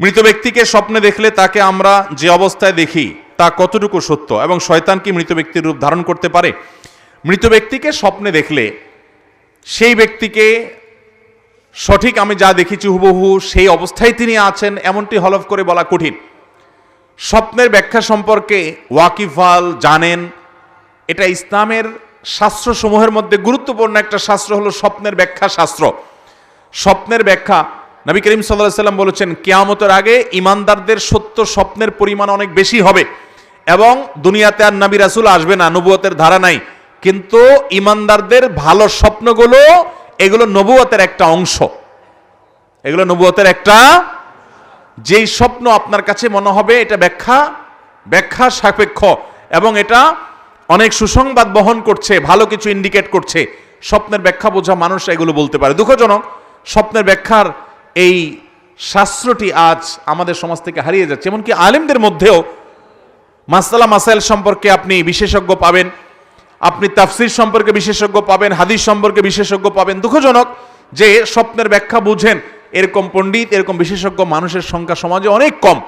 মৃত ব্যক্তিকে স্বপ্নে দেখলে তাকে আমরা যে অবস্থায় দেখি, তা কতটুকু সত্য এবং শয়তান কি মৃত ব্যক্তির রূপ ধারণ করতে পারে? মৃত ব্যক্তিকে স্বপ্নে দেখলে সেই ব্যক্তিকে সঠিক আমি যা দেখেছি হুবহু সেই অবস্থায় তিনি আছেন, এমনটি হলফ করে বলা কঠিন। স্বপ্নের ব্যাখ্যা সম্পর্কে ওয়াকিফাল জানেন, এটা ইসলামের শাস্ত্রসমূহের মধ্যে গুরুত্বপূর্ণ একটা শাস্ত্র হলো স্বপ্নের ব্যাখ্যা শাস্ত্র। স্বপ্নের ব্যাখ্যা নবী করিম সাল্লাহ সাল্লাম বলেছেন, কেয়ামতের আগে ইমানদারদের সত্য স্বপ্নের পরিমাণ অনেক বেশি হবে এবং দুনিয়াতে আর নবী রাসুল আসবে না, নবুয়তের ধারা নাই। কিন্তু ইমানদারদের ভালো স্বপ্নগুলো, এগুলো নবুয়তের একটা অংশ। এগুলো নবুয়তের একটা, যেই স্বপ্ন আপনার কাছে মনে হবে, এটা ব্যাখ্যা ব্যাখ্যা সাপেক্ষ। এবং এটা অনেক সুসংবাদ বহন করছে, ভালো কিছু ইন্ডিকেট করছে। স্বপ্নের ব্যাখ্যা বোঝা মানুষ এগুলো বলতে পারে। দুঃখজনক, স্বপ্নের ব্যাখ্যার এই শাস্ত্রটি আজ আমাদের সমাজ থেকে হারিয়ে যাচ্ছে। এমনকি আলেমদের মধ্যেও মাসালা মাসাইল সম্পর্কে আপনি বিশেষজ্ঞ পাবেন, আপনি তাফসির সম্পর্কে বিশেষজ্ঞ পাবেন, হাদিস সম্পর্কে বিশেষজ্ঞ পাবেন। দুঃখজনক যে স্বপ্নের ব্যাখ্যা বুঝেন, এরকম পণ্ডিত, এরকম বিশেষজ্ঞ মানুষের সংখ্যা সমাজে অনেক কম।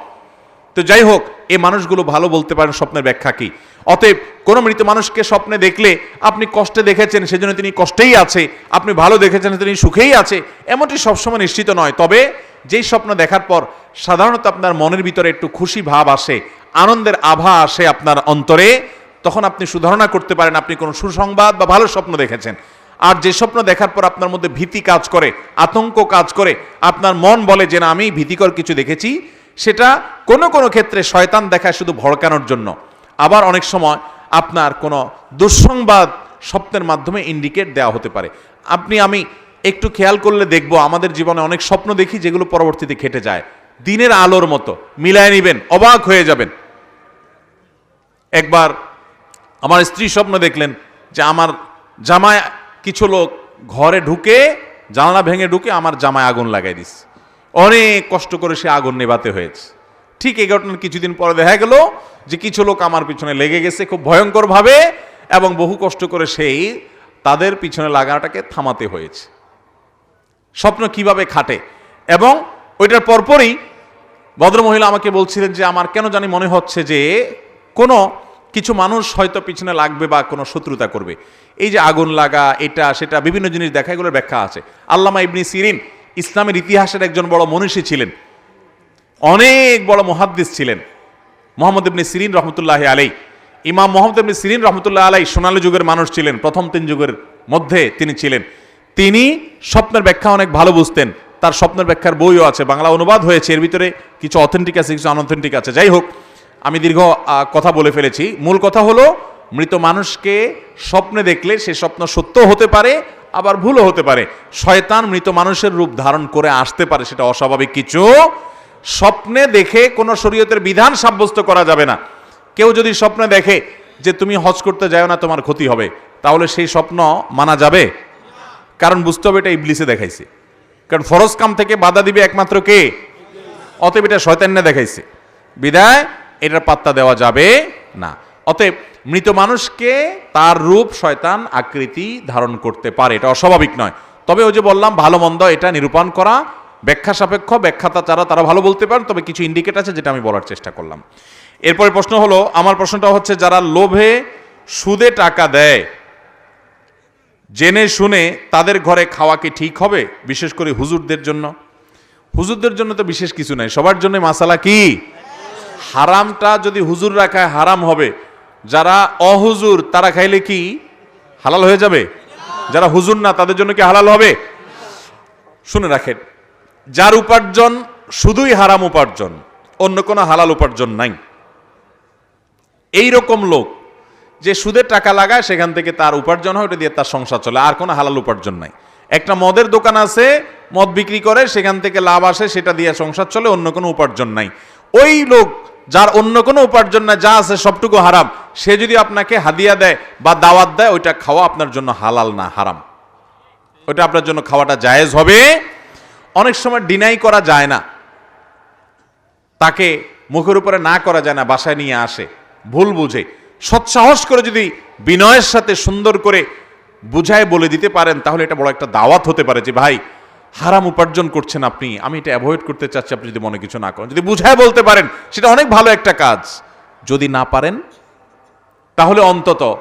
তো যাই হোক, এ মানুষগুলো ভালো বলতে পারেন, স্বপ্নের ব্যাখ্যা কি? অতএব কোনো মৃত মানুষকে স্বপ্নে দেখলে আপনি কষ্টে দেখেছেন, সেজন্য তিনি কষ্টেই আছে, আপনি ভালো দেখেছেন, তিনি সুখেই আছে, এমনটি সবসময় নিশ্চিত নয়। তবে যেই স্বপ্ন দেখার পর সাধারণত আপনার মনের ভিতরে একটু খুশি ভাব আসে, আনন্দের আভা আসে আপনার অন্তরে, তখন আপনি সুধারণা করতে পারেন, আপনি কোনো সুসংবাদ বা ভালো স্বপ্ন দেখেছেন। আর যে স্বপ্ন দেখার পর আপনার মধ্যে ভীতি কাজ করে, আতঙ্ক কাজ করে, আপনার মন বলে যে না, আমি ভীতিকর কিছু দেখেছি সেটা কোনো কোনো ক্ষেত্রে শয়তান দেখায় শুধু ভড়কানোর জন্য। আবার অনেক সময় আপনার কোনো দুঃসংবাদ স্বপ্নের মাধ্যমে ইন্ডিকেট দেওয়া হতে পারে। আপনি, আমি একটু খেয়াল করলে দেখব, আমাদের জীবনে অনেক স্বপ্ন দেখি যেগুলো পরবর্তীতে খেটে যায়। দিনের আলোর মতো, মিলায় নিবেন, অবাক হয়ে যাবেন। একবার আমার স্ত্রী স্বপ্ন দেখলেন যে আমার জামায় কিছু লোক ঘরে ঢুকে, জানলা ভেঙে ঢুকে আমার জামায় আগুন লাগাই দিস অনেক কষ্ট করে সে আগুন নেভাতে হয়েছে। ঠিক এই ঘটনার কিছুদিন পরে দেখা গেল যে কিছু লোক আমার পিছনে লেগে গেছে খুব ভয়ঙ্করভাবে এবং বহু কষ্ট করে সেই তাদের পিছনে লাগাটাকে থামাতে হয়েছে। স্বপ্ন কীভাবে খাটে এবং ওইটার পরপরই ভদ্রমহিলা আমাকে বলছিলেন যে, আমার কেন জানি মনে হচ্ছে যে কোনো কিছু মানুষ হয়তো পিছনে লাগবে বা কোনো শত্রুতা করবে। এই যে আগুন লাগা, এটা, সেটা বিভিন্ন জিনিস দেখা এগুলোর ব্যাখ্যা আছে। আল্লামা ইবনি সিরিন ইসলামের ইতিহাসের একজন বড় মনীষী ছিলেন। অনেক বড় মহাদ্দিস ছিলেন। মোহাম্মদ ইবনি সিরিন রহমতুল্লাহ আলাই ইমাম মোহাম্মদ ইবনি সিরিন রহমতুল্লাহ আলাই সোনালী যুগের মানুষ ছিলেন। প্রথম তিন যুগের মধ্যে তিনি ছিলেন। তিনি স্বপ্নের ব্যাখ্যা অনেক ভালো বুঝতেন। তার স্বপ্নের ব্যাখ্যার বইও আছে, বাংলা অনুবাদ হয়েছে। এর ভিতরে কিছু অথেন্টিক আছে, কিছু আনঅথেন্টিক আছে। যাই হোক, আমি দীর্ঘ কথা বলে ফেলেছি। মূল কথা হলো, মৃত মানুষকে স্বপ্নে দেখলে সে স্বপ্ন সত্য হতে পারে আবার ভুলও হতে পারে। শয়তান মৃত মানুষের রূপ ধারণ করে আসতে পারে, সেটা অস্বাভাবিক কিছু। স্বপ্নে দেখে কোনো শরীয়তের বিধান সাব্যস্ত করা যাবে না। কেউ যদি স্বপ্নে দেখে যে তুমি হজ করতে যাও না, তোমার ক্ষতি হবে, তাহলে সেই স্বপ্ন মানা যাবে? কারণ বুঝতে হবে এটা ইবলিসে দেখাইছে। কারণ ফরজ কাম থেকে বাধা দিবে একমাত্র কে? অতএব এটা শয়তান্নে দেখাইছে। বিদায়, এটার পাত্তা দেওয়া যাবে না। অতএব মৃত মানুষকে তার রূপ শয়তান আকৃতি ধারণ করতে পারে। এটা অস্বাভাবিক নয়। তবে ওই যে বললাম, ভালো মন্দ এটা নিরূপণ করা, ব্যাখ্যা সাপেক্ষ, ব্যাখ্যাতা যারা তারা ভালো বলতে পারেন, তবে কিছু ইন্ডিকেট আছে যেটা আমি বলার চেষ্টা করলাম। এরপরে প্রশ্ন হলো, আমার প্রশ্নটা হচ্ছে, যারা লোভে সুদে টাকা দেয়, জেনে শুনে তাদের ঘরে খাওয়া কি ঠিক হবে? বিশেষ করে হুজুরদের জন্য। হুজুরদের জন্য তো বিশেষ কিছু নাই। সবার জন্য মাসালা কি? হারামটা যদি হুজুর রাখায় হারাম হবে। যারা অহুজুর, তারা খাইলে কি হালাল হয়ে যাবে? যারা হুজুর না, তাদের জন্য কি হালাল হবে? শুনে রাখেন, যার উপার্জন শুধুই হারাম উপার্জন, অন্য কোনো হালাল উপার্জন নাই। এই রকম লোক যে সুদের টাকা লাগায়, সেখান থেকে তার উপার্জন হয়, ওটা দিয়ে তার সংসার চলে, আর কোনো হালাল উপার্জন নাই। একটা মদের দোকান আছে, মদ বিক্রি করে, সেখান থেকে লাভ আসে, সেটা দিয়ে সংসার চলে, অন্য কোনো উপার্জন নাই। ওই লোক, যার অন্য কোনো উপার্জন নাই, যা আছে সবটুকু হারাম সে যদি আপনাকে হাদিয়া দেয় বা দাওয়াত দেয়, ওইটা খাওয়া আপনার জন্য হালাল না, হারাম। ওইটা আপনার জন্য খাওয়াটা জায়েজ হবে। অনেক সময় ডিনাই করা যায় না। তাকে মুখের উপরে না করা যায় না, বাসায় নিয়ে আসে, ভুল বুঝে। সৎসাহস করে যদি বিনয়ের সাথে সুন্দর করে বুঝায় বলে দিতে পারেন, তাহলে এটা বড় একটা দাওয়াত হতে পারে যে, ভাই, হারাম উপার্জন করছেন আপনি। আমি এটা অ্যাভয়েড করতে চাচ্ছি, আপনি যদি মনে কিছু না করেন। যদি বুঝায় বলতে পারেন, সেটা অনেক ভালো একটা কাজ। যদি না পারেন তাহলে অন্তত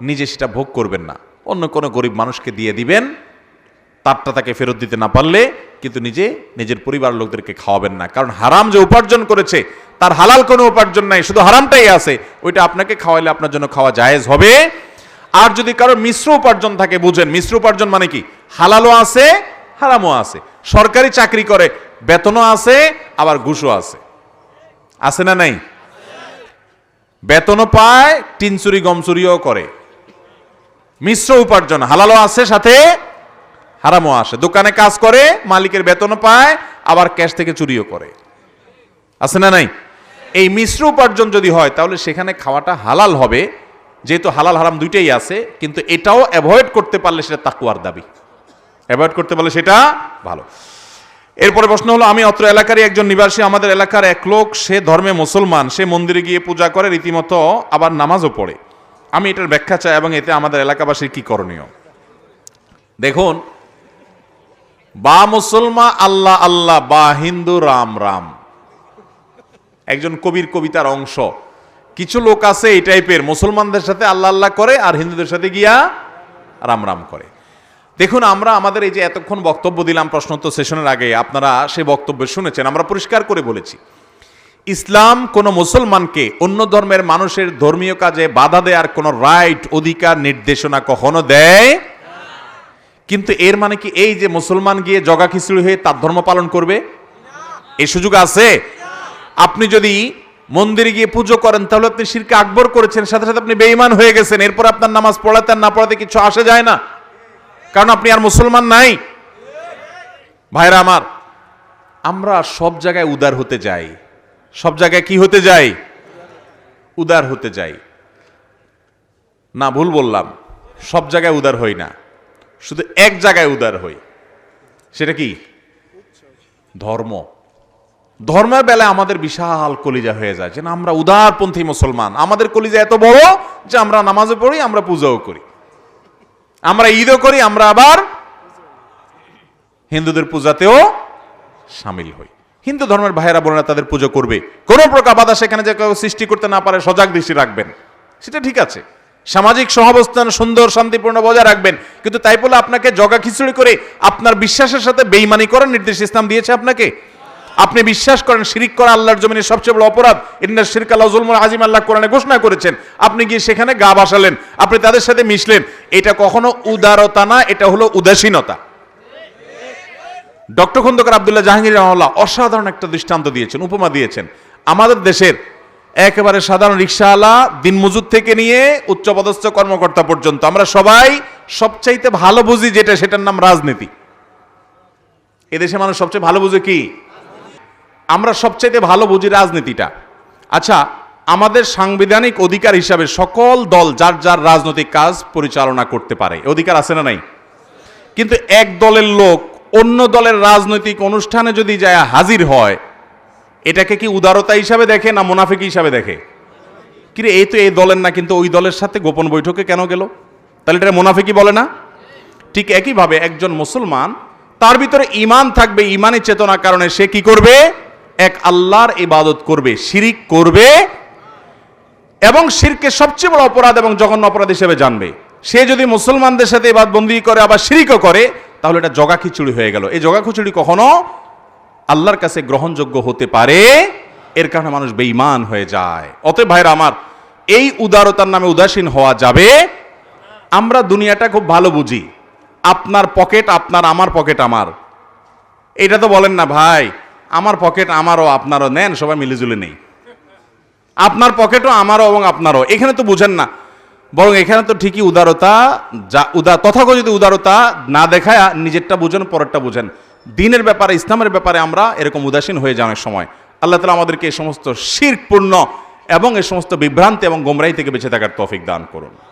নিজে সেটা ভোগ করবেন না। অন্য কোনো গরিব মানুষকে দিয়ে দিবেন, তারটা তাকে ফেরত দিতে না পারলে কিন্তু নিজে, নিজের পরিবার লোকদেরকে খাওয়াবেন না। কারণ হারাম যে উপার্জন করেছে, তার হালাল কোনো উপার্জন নাই, শুধু হারামটাই আছে। ওইটা আপনাকে খাওয়াইলে আপনার জন্য খাওয়া জায়েজ হবে। আর যদি কারও মিশ্র উপার্জন থাকে, বুঝেন, মিশ্র উপার্জন মানে কি? হালালও আছে, হারামও আছে। সরকারি চাকরি করে, বেতনও আছে, আবার ঘুষও আছে। আছে না নাই? বেতনও পায়, টিন চুরি, গম চুরিও করে। মিশ্র উপার্জন, হালালও আছে সাথে হারামও আসে। দোকানে কাজ করে, মালিকের বেতনও পায়, আবার ক্যাশ থেকে চুরিও করে। আছে না নাই? এই মিশ্র উপার্জন যদি হয়, তাহলে সেখানে খাওয়াটা হালাল হবে। যেহেতু হালাল হারাম দুইটাই আছে, কিন্তু এটাও অ্যাভয়েড করতে পারলে সেটা তাকুয়ার দাবি। অ্যাভয়েড করতে পারলে সেটা ভালো। এরপরে প্রশ্ন হলো, আমি অত্র এলাকারই একজন নিবাসী, আমাদের এলাকার এক লোক, সে ধর্মে মুসলমান, সে মন্দিরে গিয়ে পূজা করে, রীতিমতো আবার নামাজও পড়ে। আমি এটার ব্যাখ্যা চাই এবং এতে আমাদের এলাকাবাসীর কি করণীয়? দেখুন, বা মুসলমা আল্লাহ আল্লাহ, বা হিন্দু রাম রাম। একজন কবির কবিতার অংশ। কিছু লোক আছে এই টাইপের মুসলমানদের সাথে আল্লাহ আল্লাহ করে আর হিন্দুদের সাথে গিয়া রাম রাম করে। দেখুন, আমরা আমাদের এই যে এতক্ষণ বক্তব্য দিলাম প্রশ্নোত্তর সেশনের আগে, আপনারা সে বক্তব্য শুনেছেন, আমরা পরিষ্কার করে বলেছি। ইসলাম কোনো মুসলমানকে অন্য ধর্মের মানুষের ধর্মীয় কাজে বাধা দেওয়ার কোনো রাইট অধিকার, নির্দেশনা কখনো দেয়? কিন্তু এর মানে কি এই যে মুসলমান গিয়ে জগা খিচুড়ি হয়ে তার ধর্ম পালন করবে? এই সুযোগ আছে? আপনি যদি মন্দিরে গিয়ে পুজো করেন, তাহলে আপনি শিরকে আকবর করেছেন, সাথে সাথে আপনি বেঈমান হয়ে গেছেন, এরপর আপনার নামাজ পড়াতে আর না পড়াতে কিছু আসে যায় না? কারণ আপনি আর মুসলমান নাই। ভাইরা আমার, আমরা সব জায়গায় উদার হতে যাই। সব জায়গায় কি হতে যাই? উদার হতে যাই। না, ভুল বললাম। সব জায়গায় উদার হই না। শুধু এক জায়গায় উদার হই। সেটা কি? ধর্ম। ধর্মের বেলায় আমাদের বিশাল কলিজা হয়ে যায় যে না, আমরা উদারপন্থী মুসলমান। আমাদের কলিজা এত বড় যে আমরা নামাজও পড়ি, আমরা পূজাও করি। আমরা ঈদও করি, আমরা আবার হিন্দুদের পূজাতেও সামিল হই। হিন্দু ধর্মের ভাইয়েরা, বোনেরা তাদের পুজো করবে। কোনো প্রকার বাধা সেখানে যে কেউ সৃষ্টি করতে না পারে, সজাগ দৃষ্টি রাখবেন। সেটা ঠিক আছে। সামাজিক সহাবস্থান, সুন্দর, শান্তিপূর্ণ বজায় রাখবেন। কিন্তু তাই বলে আপনাকে জগা খিচুড়ি করে আপনার বিশ্বাসের সাথে বেইমানি করার নির্দেশ ইসলাম দিয়েছে আপনাকে? আপনি বিশ্বাস করেন, শিরিক করা আল্লাহর জমিনের সবচেয়ে বড় অপরাধ? ইন্না শিরক আল্লাহ আজিম, আল্লাহ কোরআনে ঘোষণা করেছেন। আপনি গিয়ে সেখানে গা বাসালেন আপনি তাদের সাথে মিশলেন। এটা কখনো উদারতা না, এটা হলো উদাসীনতা। ডক্টর খন্দকার আবদুল্লাহ জাহাঙ্গীর রহমাল্লাহ অসাধারণ একটা দৃষ্টান্ত দিয়েছেন, উপমা দিয়েছেন। আমাদের দেশের একেবারে সাধারণ রিক্সাওয়ালা দিনমজুর থেকে নিয়ে উচ্চপদস্থ কর্মকর্তা পর্যন্ত, আমরা সবাই সবচাইতে ভালো বুঝি যেটা, সেটার নাম রাজনীতি। এদেশে মানুষ সবচেয়ে ভালো বুঝে কি? আমরা সবচাইতে ভালো বুঝি রাজনীতিটা। আচ্ছা আমাদের সাংবিধানিক অধিকার হিসাবে সকল দল যার যার রাজনৈতিক কাজ পরিচালনা করতে পারে অধিকার আছে না নাই? কিন্তু এক দলের লোক অন্য দলের রাজনৈতিক অনুষ্ঠানে যদি যায় হাজির হয়, এটাকে কি উদারতা হিসাবে দেখে না মুনাফিক হিসাবে দেখে? কিরে, এই তো এই দলের না, কিন্তু ওই দলের সাথে গোপন বৈঠকে কেন গেল? তাহলে এটা মুনাফিকি বলে না? ঠিক একইভাবে একজন মুসলমান, তার ভিতরে ইমান থাকবে ইমানি চেতনার কারণে সে কি করবে? এক আল্লাহর ইবাদত করবে, শিরিক করবে, এবং শিরকে সবচেয়ে বড় অপরাধ এবং জঘন্য অপরাধ হিসেবে জানবে। সে যদি মুসলমানদের সাথে এবার বন্দি করে, আবার শিরিকও করে, তাহলে এটা জগা খিচুড়ি হয়ে গেল। এই জগা খিচুড়ি কখনো আল্লাহর কাছে গ্রহণযোগ্য হতে পারে? এর কারণে মানুষ বেঈমান হয়ে যায়। অতএব ভাইরা আমার, এই উদারতার নামে উদাসীন হওয়া যাবে। আমরা দুনিয়াটা খুব ভালো বুঝি। আপনার পকেট আপনার, আমার পকেট আমার। এটা তো বলেন না ভাই আমার পকেট আমারও, আপনারও নেন, সবাই মিলেজুলে নেই। আপনার পকেটও আমারও এবং আপনারও। এখানে তো বুঝেন না। বরং এখানে তো ঠিকই উদারতা, যা উদার তথাকথিত উদারতা না দেখায় নিজেরটা বুঝেন, পরেরটা বুঝেন। দিনের ব্যাপারে, ইসলামের ব্যাপারে আমরা এরকম উদাসীন হয়ে যাওয়ার সময়। আল্লাহ তালা আমাদেরকে এই সমস্ত শিরপূর্ণ এবং এই সমস্ত বিভ্রান্তি এবং গোমরাই থেকে বেঁচে থাকার তৌফিক দান করুন।